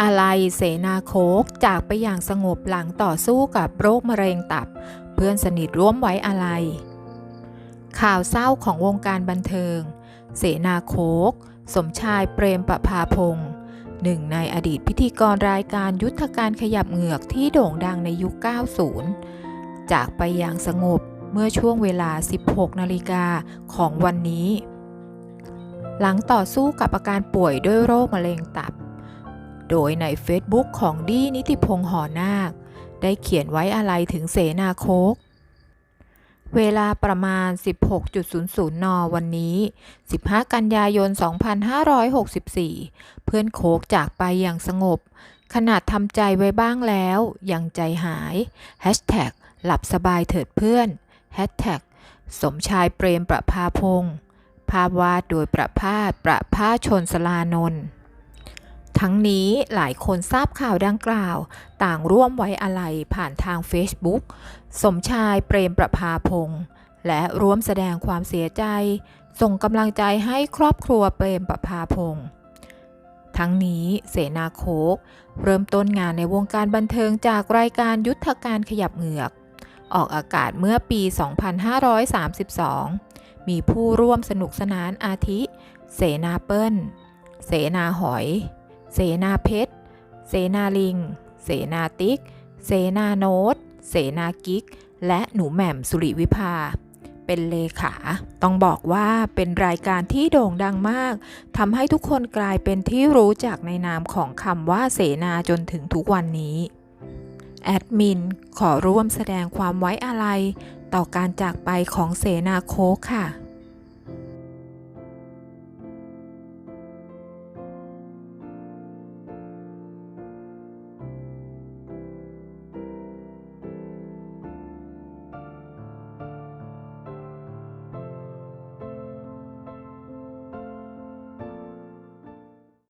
อะไรเสนาโคกจากไปอย่างสงบหลังต่อสู้กับโรคมะเร็งตับ เพื่อนสนิทร่วมไว้อะไรข่าวเศร้าของวงการบันเทิง เสนาโคก สมชายเปรมประภาพงศ์หนึ่งในอดีตพิธีกรรายการยุทธการขยับเหงือกที่โด่งดังในยุค 90 จากไปอย่างสงบเมื่อช่วงเวลา 16 นาฬิกาของวันนี้ หลังต่อสู้กับอาการป่วยด้วยโรคมะเร็งตับ โดยใน Facebook ของดีนิติพงษ์หอนาค ได้เขียนไว้อะไรถึงเสนาโคก เวลาประมาณ 16.00 น วันนี้ 15 กันยายน 2564 เพื่อนโคกจากไปอย่างสงบ ขนาดทำใจไว้บ้างแล้ว ยังใจหาย Hashtag หลับสบายเถิดเพื่อน Hashtag สมชายเปรมประภาพงศ์ภาพวาดโดยประภาสประภาชนสลานนท์ ทั้งนี้หลายคนทราบข่าวดังกล่าว ต่างร่วมไว้อาลัยผ่านทาง Facebook สมชายเปรมประภาพงศ์และร่วมแสดงความเสียใจ ส่งกำลังใจให้ครอบครัวเปรมประภาพงศ์ทั้งนี้เสนาโคก เริ่มต้นงานในวงการบันเทิงจากรายการยุทธการขยับเหงือก ออกอากาศเมื่อปี 2532 มีผู้ร่วมสนุกสนานอาทิ เสนาเปิ้ล เสนาหอย เสนาเพชร เสนาลิง เสนาติ๊ก เสนาโนตเสนากิก และหนูแหม่มสุริวิภา เป็นเลขา ต้องบอกว่าเป็นรายการที่โด่งดังมากทำให้ทุกคนกลายเป็นที่รู้จักในนามของคำว่าเสนาจนถึงทุกวันนี้แอดมินขอร่วมแสดงความไว้อาลัยต่อการจากไปของเสนาโคกค่ะ